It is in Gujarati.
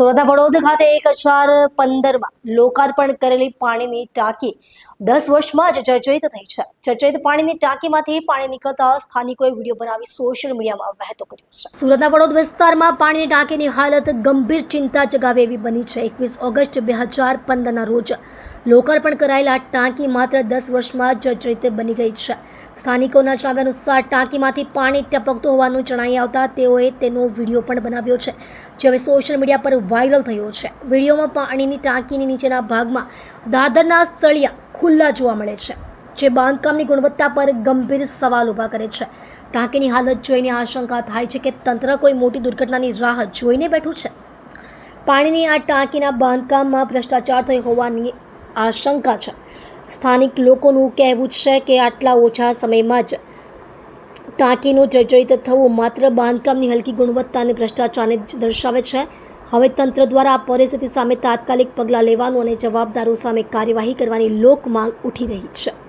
સુરતના વડોદ ખાતે એક હજાર પંદરમાં લોકાર્પણ કરેલી પાણીની ટાંકી. દસ વર્ષમાં જ જર્જરિત થઈ છે. જર્જરિત પાણીની ટાંકીમાંથી પાણી નીકળતા સ્થાનિકોએ વીડિયો બનાવી સોશિયલ મીડિયામાં વહેતો કર્યો છે. સુરતના વડોદ વિસ્તારમાં પાણીની ટાંકીની હાલત ગંભીર ચિંતા જગાવે એવી બની છે. એકવીસ ઓગસ્ટ બે હજાર પંદરના રોજ લોકાર્પણ કરાયેલા ટાંકી માત્ર દસ વર્ષમાં જર્જરિત બની ગઈ છે. સ્થાનિકોના જણાવ્યા અનુસાર ટાંકીમાંથી પાણી ટપકતું હોવાનું જણાઈ આવતા તેઓએ તેનો વીડિયો પણ બનાવ્યો છે. જે હવે સોશિયલ મીડિયા પર વાયરલ થયો છે. વિડીયોમાં પાણીની ટાંકીની નીચેના ભાગમાં દાદરના સળિયા ખુલ્લા જોવા મળે છે, જે બાંધકામની ગુણવત્તા પર ગંભીર સવાલ ઊભા કરે છે. ટાંકીની હાલત જોઈને આશંકા થાય છે કે તંત્ર કોઈ મોટી દુર્ઘટનાની રાહ જોઈને બેઠું છે. પાણીની આ ટાંકીના બાંધકામમાં ભ્રષ્ટાચાર થયો હોવાની આશંકા છે. સ્થાનિક લોકોનું કહેવું છે કે આટલા ઓછા સમયમાં જ ટાંકીનું જર્જરિત થવું માત્ર બાંધકામની હલકી ગુણવત્તા અને ભ્રષ્ટાચારને જ દર્શાવે છે. હવે તંત્ર દ્વારા આ પરિસ્થિતિ સામે તાત્કાલિક પગલાં લેવાનું અને જવાબદારો સામે કાર્યવાહી કરવાની લોક માંગ ઉઠી રહી છે.